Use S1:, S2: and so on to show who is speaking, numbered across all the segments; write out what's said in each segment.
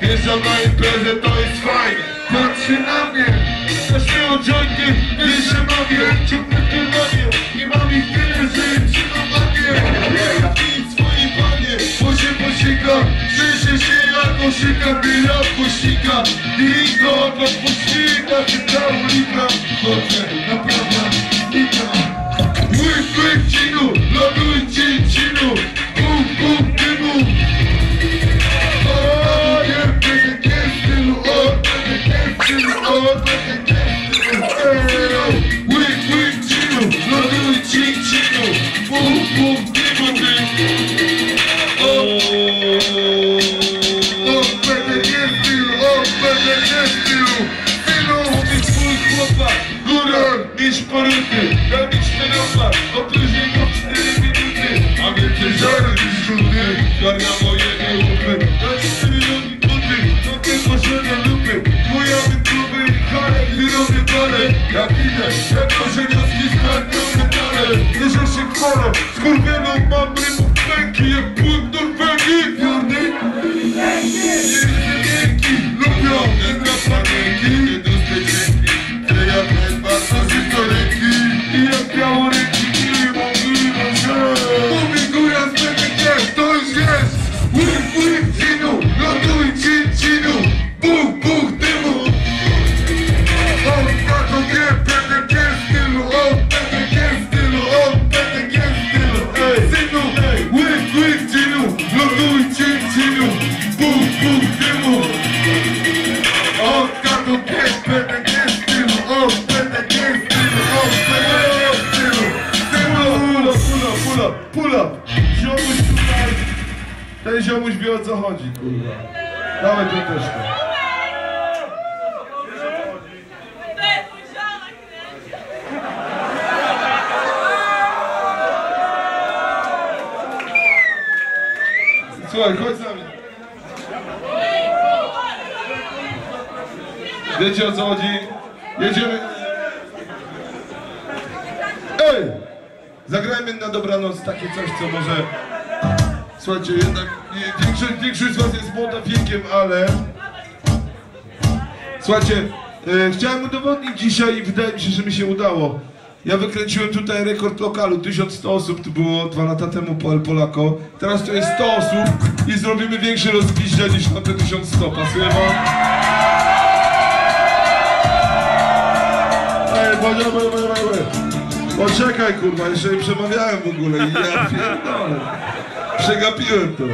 S1: Wjeżdżam na imprezę, to jest fajnie Patrzy na mnie, zaśmieją jointy, I don't want to see that you don't like me. But you're the problem. Oh, garnia moje niełupy Dać 4 nogi buty, tylko żenie lupy Bujamy kluby i hale, gdy robię parę Jak idę, jak korzeniowski skarpiony dalej Bierze się chwalę, skurwioną mam rymów pęki Jak płyn Norwegii Jordy, pula, pula, pula, ziomuś tutaj, ten ziomuś wie o co chodzi, kurwa, dawaj piąteczkę. Słuchaj, chodź z nami. Wiecie o co chodzi? Jedziemy. Ej! Zagrajmy na dobranoc takie coś, co może... Słuchajcie, jednak nie, większość, większość z was jest młoda wiekiem, ale... Słuchajcie, e, chciałem udowodnić dzisiaj i wydaje mi się, że mi się udało. Ja wykręciłem tutaj rekord lokalu, 1100 osób, to było dwa lata temu po El Polako. Teraz to jest 100 osób i zrobimy większe rozpiścia niż na te 1100. Pasuje wam? Ej, boże, boże, boże, boże. Poczekaj, kurwa, jeszcze nie przemawiałem w ogóle i ja pierdolę. Przegapiłem to.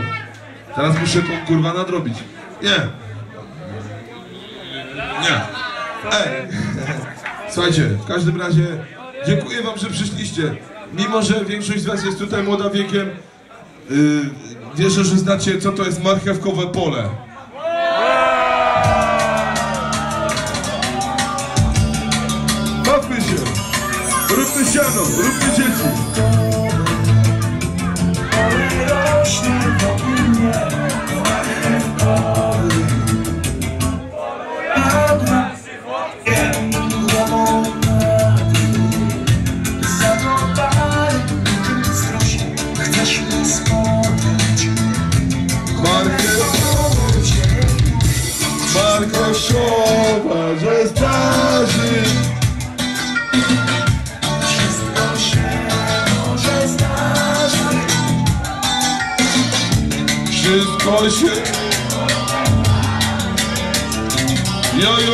S1: Teraz muszę to, kurwa, nadrobić. Nie. Nie. Ej. Słuchajcie, w każdym razie dziękuję wam, że przyszliście. Mimo, że większość z was jest tutaj młoda wiekiem, yy, wierzę, że znacie, co to jest marchewkowe pole. Luciano, róbcie dzieci.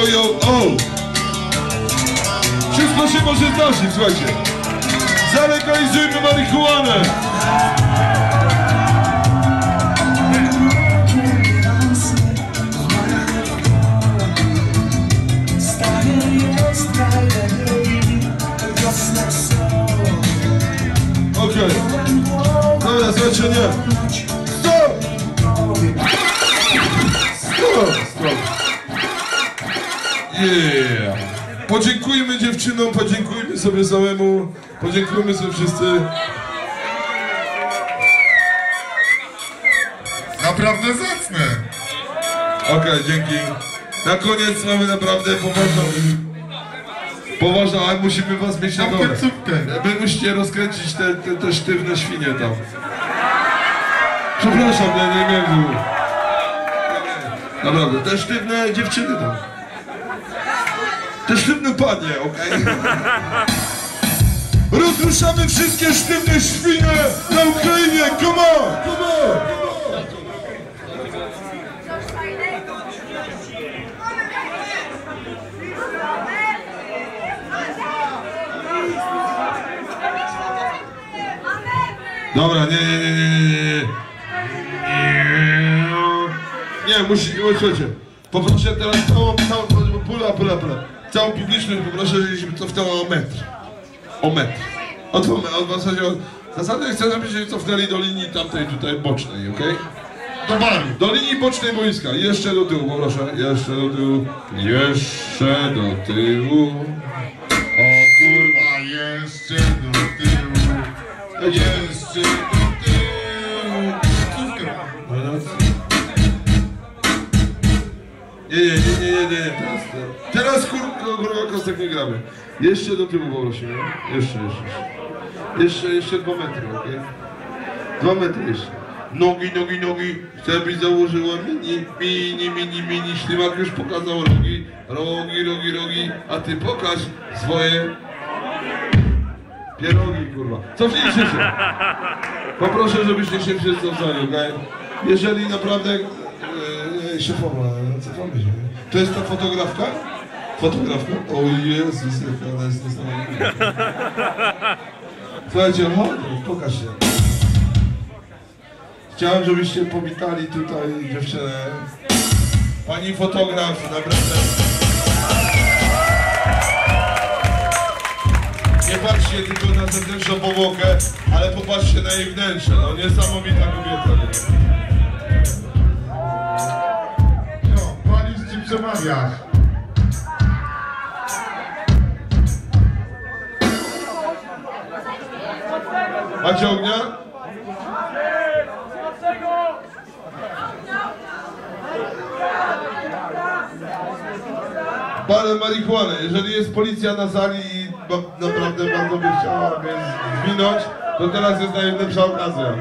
S1: Jo, jo, o! Wszystko się może zdarzyć, słuchajcie. Zalegalizujmy marihuanę! Okej. Dobra, słuchajcie, nie. Yeah. Podziękujmy dziewczynom, podziękujmy sobie samemu, podziękujmy sobie wszyscy.
S2: Naprawdę zacne.
S1: Okej, dzięki. Na koniec mamy naprawdę poważną... Poważną, ale musimy was mieć na dole. Wy musicie rozkręcić te, te, te sztywne świnie tam. Przepraszam, nie, nie, nie. Naprawdę, te sztywne dziewczyny tam. Te sztywne panie, okej? Rozruszamy wszystkie sztywne świnie na Ukrainie, come on, come on! Dobra, nie, nie, nie, nie, nie, nie, nie. Nie, musi, słuchajcie, poproszę teraz całą, całą, pula, pula, pula. Całą publiczność poproszę, żebyśmy cofnęła o metr. O metr. Od, od, w zasadzie, od, zasady chcę, żebyście cofnęli do linii tamtej tutaj bocznej, okej?
S2: Do baru.
S1: Do linii bocznej boiska. Jeszcze do tyłu, poproszę. Jeszcze do tyłu. Jeszcze do tyłu. O kurwa.
S2: Jeszcze do tyłu. Jeszcze do tyłu.
S1: Nie, nie, nie, nie, nie, nie. Teraz, teraz kurwa kostek nie gramy. Jeszcze do tyłu poprosimy. Jeszcze, jeszcze. Jeszcze, jeszcze dwa metry, okej? Dwa metry jeszcze. Nogi, nogi, nogi. Chcę byś założyła mini, mini, mini, mini. Ślimak już pokazał rogi. Rogi, rogi, rogi. A ty pokaż swoje pierogi, kurwa. Cofnijcie się. Poproszę, żebyście się wszyscy okej? Jeżeli naprawdę... E, szefowa, cofamy się. To jest ta fotografka? Fotografka? O Jezus, jaka ona jest niesamowita. Słuchajcie, chodź, pokaż się. Chciałem, żebyście powitali tutaj dziewczynę. Pani fotograf, naprawdę. Nie patrzcie tylko na zewnętrzną powłokę, ale popatrzcie na jej wnętrze. No niesamowita kobieta.
S2: No, palisz czy przemawiasz?
S1: Macie ognia? Parę marihuany. Jeżeli jest policja na sali i naprawdę bardzo by chciała mnie zwinąć, to teraz jest najlepsza okazja.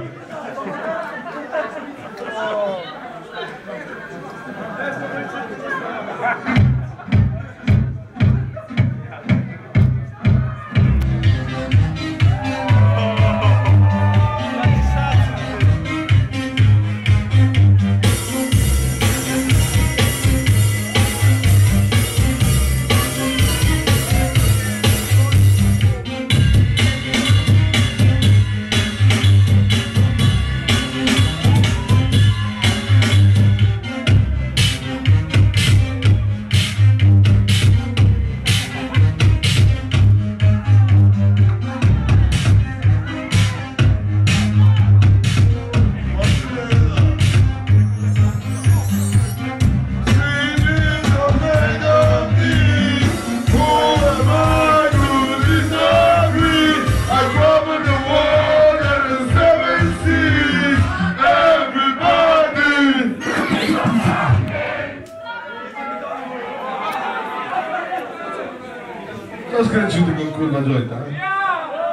S1: Kto skręcił tego kurwa jointa?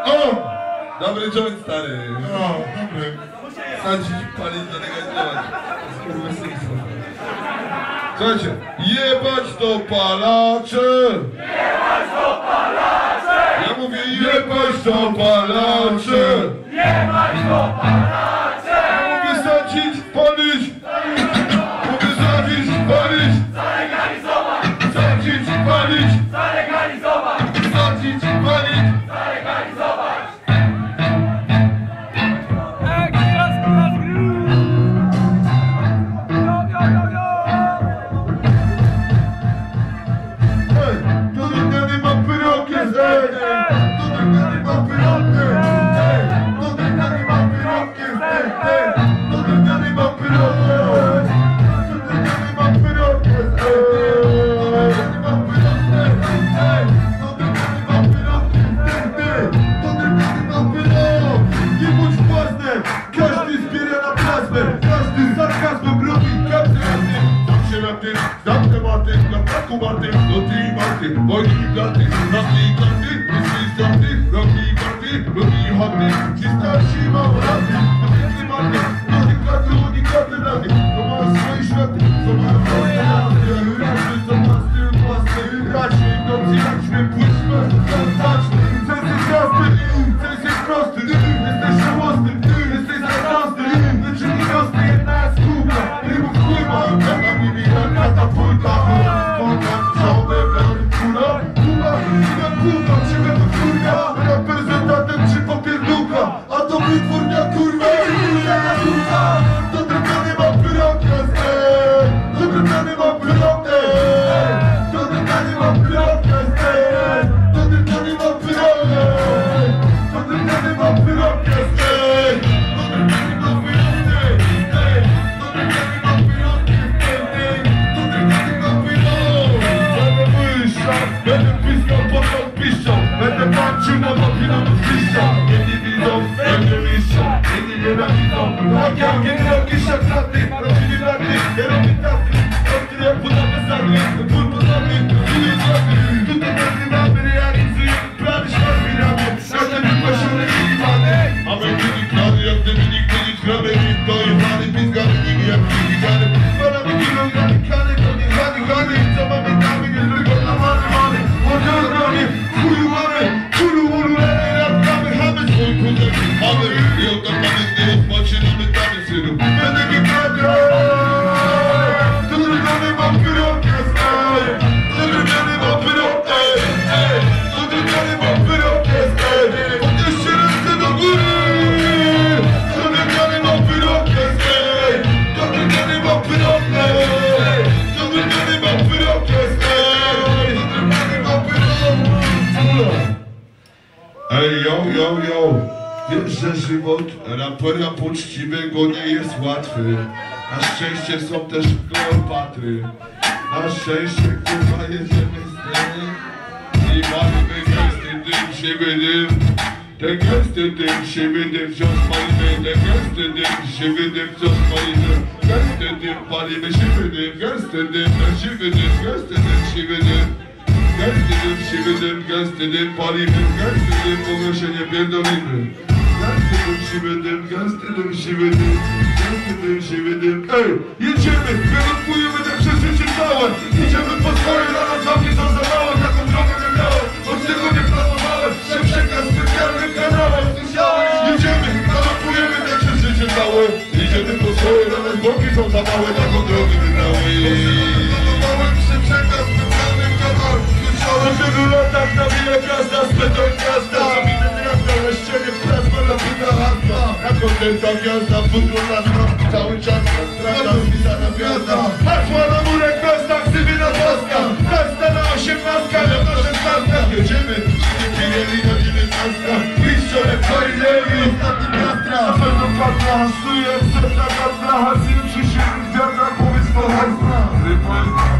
S1: O! Dobry joint stary.
S2: No, dobry.
S1: Sadzić, palić, zalegalizować. Skurwysyństwo. Słuchajcie, jebać to palacze! Jebać to palacze! Ja mówię jebać to palacze! Jebać to palacze! Atlantik, Sankt Martin, Kapaku Martin, Loti Martin, Boyli Atlantik, Nasi Atlantik, Nisi Atlantik, Rocky Atlantik, Rocky Atlantik, Sister Shima Atlantik, Atlantik Martin, Nasi Katsu, Nikatsu Atlantik, poczciwego nie jest łatwy. Na szczęście są też Kleopatry. Na szczęście kurwa jedziemy z tym. I mamy gęsty dym, siwy dym. Ten gęsty dym, siwy dym, wciąż palimy. Ten gęsty dym, siwy dym, wciąż palimy. Gęsty dym, palimy, siwy dym. Gęsty dym, ten siwy dym, gęsty dym, siwy dym. Gęsty dym, siwy dym, gęsty dym, palimy Gęsty dym, mogę się nie pierdolimy Gęsty dym, siwy dym, gęsty dym, siwy dym Gęsty dym, siwy dym. Ej, jedziemy, wyrokujemy te przeżycie całe. Idziemy po swoje, na nas są za małe. Taką drogę nie miałem, od tego nie planowałem. Się przekaz specjalnym kanałem? Jedziemy, galopujemy te przeżycie całe. Idziemy po swoje, na nas boki są za małe. Taką drogę wybrałem Się przekaz specjalnym kanałem latach gwiazda z beton jestem ta gwiazda, futbolna znam Cały czas strata, pisana gwiazda. Hasła na murek, gwiazda, ksywina gwiazda Gwiazda na osiemnastka, lewna szesnastka Jedziemy, dziewięli na dziewiętnastka Mistrzorem, co i lewi, ostatni piastra. Pewno kadra, hasuje, setna kadra Hasuje przy siebie, gwiazda, powiedz to hasła Ryba jest